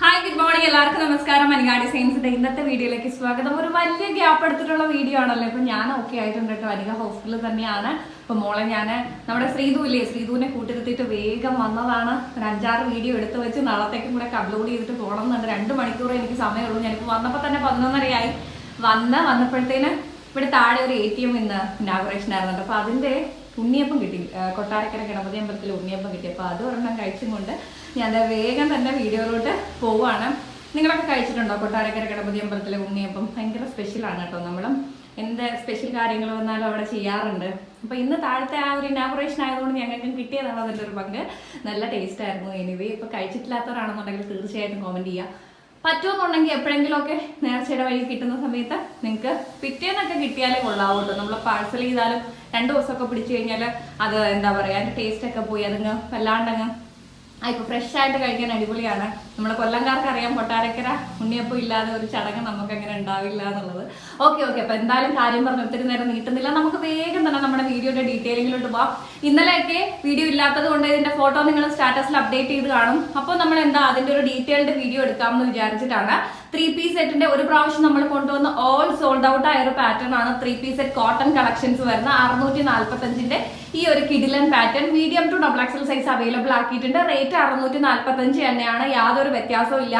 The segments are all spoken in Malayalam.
ഹായ് ഗുഡ് മോർണിംഗ് എല്ലാവർക്കും നമസ്കാരം. മനികാ സയൻസിന്റെ ഇന്നത്തെ വീഡിയോയിലേക്ക് സ്വാഗതം. ഒരു വലിയ ഗ്യാപ്പ് എടുത്തിട്ടുള്ള വീഡിയോ ആണല്ലോ. ഇപ്പൊ ഞാൻ ഓക്കെ ആയിട്ടുണ്ട് കേട്ടോ. അനിക ഹോസ്പിറ്റലിൽ തന്നെയാണ്. ഇപ്പൊ മോളെ ഞാൻ നമ്മുടെ ശ്രീതു ഇല്ലേ? ശ്രീതുവിനെ കൂട്ടിരുത്തിയിട്ട് വേഗം വന്നതാണ്. ഒരു അഞ്ചാറ് വീഡിയോ എടുത്ത് വെച്ച് നാളത്തേക്കും കൂടെ അപ്ലോഡ് ചെയ്തിട്ട് പോകണം എന്നുണ്ട് രണ്ട് മണിക്കൂർ എനിക്ക് സമയമുള്ളൂ. ഞാനിപ്പോൾ വന്നപ്പോൾ തന്നെ പതിനൊന്നരയായി. വന്ന് വന്നപ്പോഴത്തേന് ഇവിടെ താഴെ ഒരു എ ടി എം ഇന്ന് ഇനാഗുറേഷൻ ആയിരുന്നുണ്ട്. അപ്പൊ അതിന്റെ ഉണ്ണിയപ്പം കിട്ടി. കൊട്ടാരക്കര ഗണപതി അമ്പലത്തിൽ ഉണ്ണിയപ്പം കിട്ടി. അപ്പോൾ അത് ഒരെണ്ണം കഴിച്ചും കൊണ്ട് ഞാൻ വേഗം തന്നെ വീഡിയോയിലോട്ട് പോവുകയാണ് നിങ്ങളൊക്കെ കഴിച്ചിട്ടുണ്ടോ കൊട്ടാരക്കര ഗണപതി അമ്പലത്തിലെ ഉണ്ണിയപ്പം? ഭയങ്കര സ്പെഷ്യലാണ് കേട്ടോ നമ്മളും. എന്ത് സ്പെഷ്യൽ കാര്യങ്ങൾ വന്നാലും അവിടെ ചെയ്യാറുണ്ട്. അപ്പോൾ ഇന്ന് താഴത്തെ ആ ഒരു ഇനാഗുറേഷൻ ആയതുകൊണ്ട് ഞങ്ങൾക്കും കിട്ടിയതാണ് അതിന്റെ ഒരു പങ്ക്. നല്ല ടേസ്റ്റ് ആയിരുന്നു. എനിവേ ഇപ്പോൾ കഴിച്ചിട്ടില്ലാത്തവരാണെന്നുണ്ടെങ്കിൽ തീർച്ചയായിട്ടും കോമന്റ് ചെയ്യുക പറ്റുമെന്നുണ്ടെങ്കിൽ എപ്പോഴെങ്കിലുമൊക്കെ നേർച്ചയുടെ വഴി കിട്ടുന്ന സമയത്ത് നിങ്ങൾക്ക് പിറ്റേന്നൊക്കെ കിട്ടിയാലേ കൊള്ളാവുള്ളൂ നമ്മൾ പാഴ്സൽ ചെയ്താലും രണ്ട് ദിവസമൊക്കെ പിടിച്ചു കഴിഞ്ഞാൽ അത് എന്താ പറയുക അതിന്റെ ടേസ്റ്റ് ഒക്കെ പോയി അതങ്ങ് വല്ലാണ്ടങ്ങ് ആ ഇപ്പൊ ഫ്രഷ് ആയിട്ട് കഴിക്കാൻ അടിപൊളിയാണ്. നമ്മൾ കൊല്ലംകാർക്ക് അറിയാം കൊട്ടാരക്കര ഉണ്ണിയപ്പം ഇല്ലാതെ ഒരു ചടങ്ങ് നമുക്ക് അങ്ങനെ ഉണ്ടാവില്ല എന്നുള്ളത്. ഓക്കെ ഓക്കെ അപ്പൊ എന്തായാലും കാര്യം പറഞ്ഞു ഒത്തിരി നേരം നീട്ടുന്നില്ല. നമുക്ക് വേഗം തന്നെ നമ്മുടെ വീഡിയോയുടെ ഡീറ്റെയിലിങ്ങിലോട്ട് പോവാം. ഇന്നലെയൊക്കെ വീഡിയോ ഇല്ലാത്തത് കൊണ്ട് ഇതിന്റെ ഫോട്ടോ നിങ്ങൾ സ്റ്റാറ്റസിൽ അപ്ഡേറ്റ് ചെയ്ത് കാണും. അപ്പോൾ നമ്മൾ എന്താ അതിന്റെ ഒരു ഡീറ്റെയിൽഡ് വീഡിയോ എടുക്കാമെന്ന് വിചാരിച്ചിട്ടാണ്. ത്രീ പീസ് സെറ്റിന്റെ ഒരു പ്രാവശ്യം നമ്മൾ കൊണ്ടുവന്ന ഓൾ സോൾഡ് ഔട്ട് ആയ ഒരു പാറ്റേൺ ആണ് three piece set cotton collections വരുന്ന അറുന്നൂറ്റി നാല്പത്തഞ്ചിന്റെ ഈ ഒരു കിഡിലൻ pattern medium to double XL size available ആക്കിയിട്ടുണ്ട്. റേറ്റ് അറുന്നൂറ്റി നാല്പത്തഞ്ച് തന്നെയാണ്. യാതൊരു വ്യത്യാസവും ഇല്ല.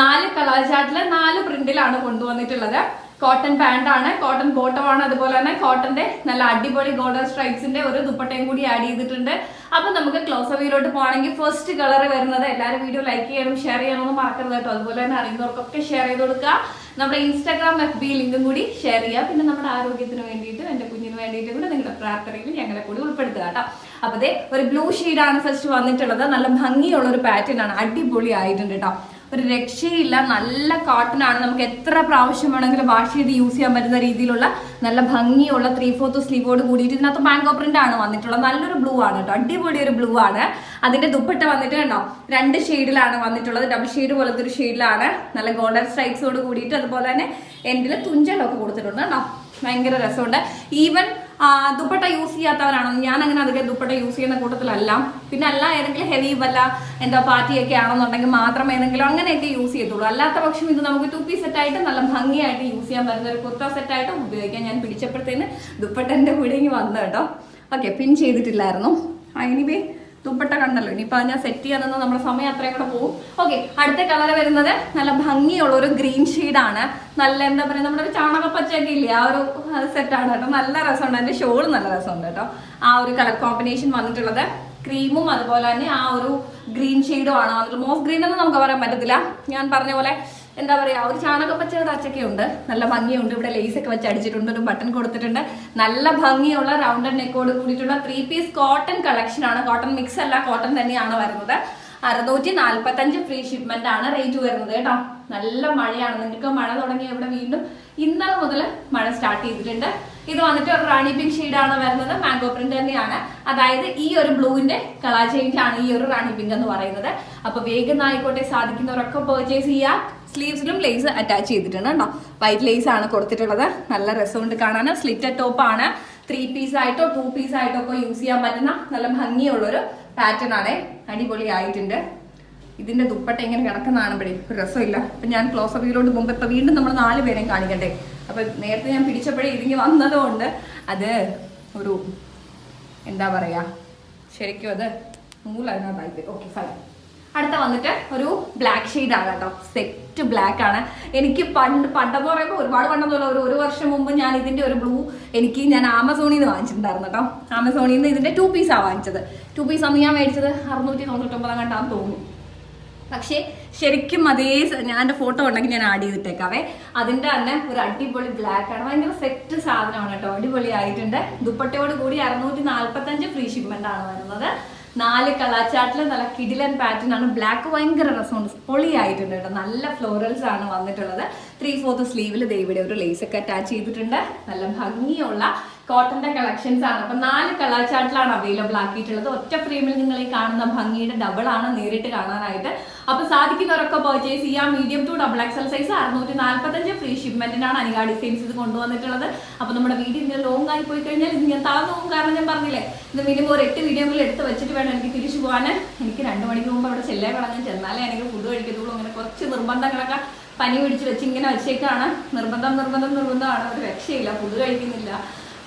നാല് കളർ ചാർട്ടിൽ നാല് പ്രിന്റിലാണ് കൊണ്ടുവന്നിട്ടുള്ളത്. കോട്ടൺ പാന്റ് ആണ്. കോട്ടൺ ബോട്ടം ആണ്. അതുപോലെ തന്നെ കോട്ടന്റെ നല്ല അടിപൊളി ഗോൾഡൻ സ്ട്രൈപ്സിന്റെ ഒരു ദുപ്പട്ടയും കൂടി ആഡ് ചെയ്തിട്ടുണ്ട്. അപ്പം നമുക്ക് ക്ലോസ് അവിയിലോട്ട് പോകണമെങ്കിൽ ഫസ്റ്റ് കളർ വരുന്നത് എല്ലാവരും വീഡിയോ ലൈക്ക് ചെയ്യണം ഷെയർ ചെയ്യണമെന്ന് മറക്കരുത് കേട്ടോ. അതുപോലെ തന്നെ അറിയുന്നവർക്കൊക്കെ ഷെയർ ചെയ്ത് കൊടുക്കുക. നമ്മുടെ ഇൻസ്റ്റാഗ്രാം എഫ് ബി ലിങ്കും കൂടി ഷെയർ ചെയ്യുക. പിന്നെ നമ്മുടെ ആരോഗ്യത്തിന് വേണ്ടിയിട്ട് എന്റെ കുഞ്ഞിന് വേണ്ടിയിട്ട് കൂടെ നിങ്ങളുടെ പ്രാർത്ഥനയിൽ ഞങ്ങളെ കൂടി ഉൾപ്പെടുത്തുക കേട്ടോ. അപ്പോൾ ഒരു ബ്ലൂ ഷെയ്ഡാണ് ഫസ്റ്റ് വന്നിട്ടുള്ളത്. നല്ല ഭംഗിയുള്ള ഒരു പാറ്റേൺ ആണ്. അടിപൊളി ആയിട്ടുണ്ട് കേട്ടോ. ഒരു രക്ഷയില്ല നല്ല കോട്ടൺ ആണ്. നമുക്ക് എത്ര പ്രാവശ്യം വേണമെങ്കിലും വാഷ് ചെയ്ത് യൂസ് ചെയ്യാൻ പറ്റുന്ന രീതിയിലുള്ള നല്ല ഭംഗിയുള്ള ത്രീ ഫോർത്ത് സ്ലീവോട് കൂടിയിട്ട് ഇതിനകത്ത് മാംഗോ പ്രിന്റ് ആണ് വന്നിട്ടുള്ളത്. നല്ലൊരു ബ്ലൂ ആണ് കേട്ടോ അടിപൊളി ഒരു ബ്ലൂ ആണ്. അതിന്റെ ദുപ്പട്ട വന്നിട്ട് കണ്ടോ? രണ്ട് ഷെയ്ഡിലാണ് വന്നിട്ടുള്ളത്. ഡബിൾ ഷെയ്ഡ് പോലത്തെ ഒരു ഷെയ്ഡിലാണ് നല്ല ഗോൾഡൻ സ്ട്രൈക്സോട് കൂടിയിട്ട് അതുപോലെ തന്നെ എൻഡിൽ തുഞ്ചലൊക്കെ കൊടുത്തിട്ടുണ്ട് കേട്ടോ ഭയങ്കര രസമുണ്ട്. ഈവൻ ദുപ്പട്ട യൂസ് ചെയ്യാത്തവരാണോ. ഞാൻ അങ്ങനെ അധികം ദുപ്പട്ട യൂസ് ചെയ്യുന്ന കൂട്ടത്തിലല്ല. പിന്നെ അല്ല ഏതെങ്കിലും ഹെവി വല്ല എന്താ പാർട്ടിയൊക്കെ ആണെന്നുണ്ടെങ്കിൽ മാത്രം ഏതെങ്കിലും അങ്ങനെയൊക്കെ യൂസ് ചെയ്യത്തുള്ളൂ. അല്ലാത്ത പക്ഷം ഇത് നമുക്ക് ടു പീസ് സെറ്റായിട്ട് നല്ല ഭംഗിയായിട്ട് യൂസ് ചെയ്യാൻ പറ്റുന്ന ഒരു കുർത്ത സെറ്റ് ആയിട്ട് ഉപയോഗിക്കാം ഞാൻ പിടിച്ചപ്പോഴത്തേന് ദുപ്പട്ടന്റെ കൂടെ വന്നു കേട്ടോ. ഓക്കെ പിൻ ചെയ്തിട്ടില്ലായിരുന്നു. എനിവേ ദുപ്പട്ട കണ്ടല്ലോ ഇനിയിപ്പോൾ ഞാൻ സെറ്റ് ചെയ്യാൻ നിന്ന് നമ്മുടെ സമയം അത്രയും കൂടെ പോകും ഓക്കെ അടുത്ത കളർ വരുന്നത് നല്ല ഭംഗിയുള്ള ഒരു ഗ്രീൻ ആണ്. നല്ല എന്താ പറയുക നമ്മുടെ ഒരു ചാണകപ്പച്ചയൊക്കെ ഇല്ലേ ആ ഒരു സെറ്റാണ് കേട്ടോ. നല്ല രസമുണ്ട്. എന്റെ ഷോൾ നല്ല രസമുണ്ട് കേട്ടോ. ആ ഒരു കളർ കോമ്പിനേഷൻ വന്നിട്ടുള്ളത് ക്രീമും അതുപോലെ തന്നെ ആ ഒരു ഗ്രീൻ ഷെയ്ഡും ആണ്. വന്നിട്ടുള്ളത്. മോസ് ഗ്രീൻ എന്ന് നമുക്ക് പറയാൻ പറ്റത്തില്ല. ഞാൻ പറഞ്ഞ പോലെ എന്താ പറയാ ഒരു ചാണകപ്പച്ചയുടെ അച്ചൊക്കെ ഉണ്ട് നല്ല ഭംഗിയുണ്ട്. ഇവിടെ ലേസ് ഒക്കെ വെച്ച് അടിച്ചിട്ടുണ്ട്. ഒരു ബട്ടൺ കൊടുത്തിട്ടുണ്ട്. നല്ല ഭംഗിയുള്ള റൗണ്ട് നെക്കോട് കൂടിയിട്ടുള്ള ത്രീ പീസ് കോട്ടൺ കളക്ഷൻ ആണ്. കോട്ടൺ മിക്സ് അല്ല കോട്ടൺ തന്നെയാണ് വരുന്നത്. അറുന്നൂറ്റി നാല്പത്തഞ്ച് ഫ്രീ ഷിപ്മെന്റ് ആണ് റേറ്റ് വരുന്നത് കേട്ടോ. നല്ല മഴയാണ്. നിങ്ങൾക്ക് മഴ തുടങ്ങിയ ഇവിടെ വീണ്ടും ഇന്നലെ മുതൽ മഴ സ്റ്റാർട്ട് ചെയ്തിട്ടുണ്ട്. ഇത് വന്നിട്ട് ഒരു റാണി പിങ്ക് ഷെയ്ഡാണ് വരുന്നത്. മാംഗോ പ്രിന്റ് തന്നെയാണ്. അതായത് ഈ ഒരു ബ്ലൂവിന്റെ കളർ ചേഞ്ച് ആണ് ഈ ഒരു റാണി പിങ്ക് എന്ന് പറയുന്നത്. അപ്പൊ വേഗം ആയിക്കോട്ടെ. സാധിക്കുന്നവരൊക്കെ പെർച്ചേസ് ചെയ്യാം. സ്ലീവ്സിലും ലേസ് അറ്റാച്ച് ചെയ്തിട്ടുണ്ട് കേട്ടോ. വൈറ്റ് ലേസ് ആണ് കൊടുത്തിട്ടുള്ളത്. നല്ല രസമുണ്ട് കാണാൻ സ്ലിറ്റഡ് ടോപ്പ് ആണ്. ത്രീ പീസ് ആയിട്ടോ ടു പീസ് ആയിട്ടോ ഒക്കെ യൂസ് ചെയ്യാൻ പറ്റുന്ന നല്ല ഭംഗിയുള്ളൊരു പാറ്റേൺ ആണ്. അടിപൊളി ആയിട്ടുണ്ട് ഇതിന്റെ ദുപ്പട്ട എങ്ങനെ കിടക്കുന്നതാണ് ഇവിടെ. ഒരു രസമില്ല. അപ്പൊ ഞാൻ ക്ലോസ് അപ്പിലോട്ട് പോകുമ്പോൾ ഇപ്പൊ വീണ്ടും നമ്മൾ നാല് പേരെയും കാണിക്കട്ടെ അപ്പൊ നേരത്തെ ഞാൻ പിടിച്ചപ്പോഴേ ഇതിങ്ങി വന്നതുകൊണ്ട് അത് ഒരു എന്താ പറയാ? ശരിക്കും അത് നൂലതിനകത്തായി ഓക്കെ ഫൈൻ അടുത്ത വന്നിട്ട് ഒരു ബ്ലാക്ക് ഷെയ്ഡ് ആണ് കേട്ടോ. സെറ്റ് ബ്ലാക്ക് ആണ്. എനിക്ക് പണ്ട് പണ്ടെന്ന് പറയുമ്പോൾ ഒരുപാട് പണ്ടെന്നുള്ള ഒരു ഒരു വർഷം മുമ്പ് ഞാൻ ഇതിന്റെ ഒരു ബ്ലൂ എനിക്ക് ഞാൻ ആമസോണിൽ നിന്ന് വാങ്ങിച്ചിട്ടുണ്ടായിരുന്നു കേട്ടോ. ആമസോണിൽ നിന്ന് ഇതിന്റെ ടു പീസാണ് വാങ്ങിച്ചത്. ടു പീസ് അന്ന് ഞാൻ മേടിച്ചത്. അറുന്നൂറ്റി തൊണ്ണൂറ്റൊമ്പത് കണ്ടാന്ന് തോന്നുന്നു. പക്ഷേ ശരിക്കും അതേ ഞാൻ എന്റെ ഫോട്ടോ ഉണ്ടെങ്കിൽ ഞാൻ ആഡ് ചെയ്തിട്ടേക്കാവേ. അതിന്റെ തന്നെ ഒരു അടിപൊളി ബ്ലാക്ക് ആണ്. ഭയങ്കര സെറ്റ് സാധനമാണ് കേട്ടോ. അടിപൊളി ആയിട്ടുണ്ട് ദുപ്പട്ടയോട് കൂടി അറുന്നൂറ്റി നാൽപ്പത്തഞ്ച് ഫ്രീ ഷിപ്മെന്റ് ആണ് വരുന്നത്. നാല് കളർ ചാർട്ടിൽ നല്ല കിഡിലൻ പാറ്റേൺ ആണ്. ബ്ലാക്ക് ഭയങ്കര രസമുണ്ട്. പൊളിയായിട്ടുണ്ട് കേട്ടോ. നല്ല ഫ്ലോറൽസ് ആണ് വന്നിട്ടുള്ളത്. ത്രീ ഫോർത്ത് സ്ലീവിൽ ഇവിടെ ഒരു ലേസ് ഒക്കെ അറ്റാച്ച് ചെയ്തിട്ടുണ്ട്. നല്ല ഭംഗിയുള്ള കോട്ടന്റെ കളക്ഷൻസ് ആണ്. അപ്പൊ നാല് കളർ ചാർട്ടിലാണ് അവൈലബിൾ ആക്കിയിട്ടുള്ളത്. ഒറ്റ ഫ്രെയിമിൽ നിങ്ങൾ ഈ കാണുന്ന ഭംഗിയുടെ ഡബിൾ ആണ് നേരിട്ട് കാണാനായിട്ട്. അപ്പൊ സാധിക്കുന്നവരൊക്കെ പർച്ചേസ് ചെയ്യാം. Medium to double XL size അറുന്നൂറ്റി നാല്പത്തഞ്ച് ഫ്രീ ഷിപ്മെന്റിനാണ് അനിക ഡിസൈൻസ് ഇത് കൊണ്ടുവന്നിട്ടുള്ളത്. അപ്പൊ നമ്മുടെ വീഡിയോ ഇങ്ങനെ ലോങ് ആയി പോയി കഴിഞ്ഞാൽ ഇത് ഞാൻ താഴ്ന്നു പോകും. കാരണം ഞാൻ പറഞ്ഞില്ലേ ഇത് മിനിമം ഒരു എട്ട് വീഡിയോകളിൽ എടുത്ത് വെച്ചിട്ട് വേണം എനിക്ക് തിരിച്ചു പോകാൻ എനിക്ക് രണ്ട് മണിക്ക് മുമ്പ് അവിടെ ചെല്ലേ കളഞ്ഞ് ചെന്നാലേ എനിക്ക് ഫുഡ് കഴിക്കത്തുള്ളൂ. അങ്ങനെ കുറച്ച് നിർബന്ധങ്ങളൊക്കെ പനി പിടിച്ച് വെച്ച് ഇങ്ങനെ വെച്ചേക്കാണ്. നിർബന്ധം നിർബന്ധം നിർബന്ധമാണ്. ഒരു രക്ഷയില്ല. ഫുഡ് കഴിക്കുന്നില്ല.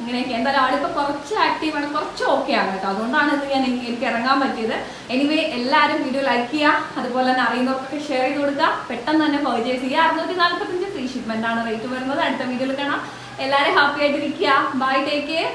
അങ്ങനെയൊക്കെ എന്തായാലും ആളിപ്പോൾ കുറച്ച് ആക്റ്റീവാണ് കുറച്ച് ഓക്കെ ആണ് കേട്ടോ. അതുകൊണ്ടാണ് ഇത് ഞാൻ എനിക്ക് ഇറങ്ങാൻ പറ്റിയത്. എനിവേ എല്ലാവരും വീഡിയോ ലൈക്ക് ചെയ്യുക. അതുപോലെ തന്നെ അറിയുന്നവർക്കൊക്കെ ഷെയർ ചെയ്ത് കൊടുക്കുക. പെട്ടെന്ന് തന്നെ പർച്ചേസ് ചെയ്യുക. അറുന്നൂറ്റി നാൽപ്പത്തഞ്ച് ഫ്രീ ഷിപ്മെന്റ് ആണ് റേറ്റ് വരുന്നത്. അടുത്ത വീഡിയോയിൽ കാണാം. എല്ലാവരും ഹാപ്പി ആയിട്ടിരിക്കുക. Bye take care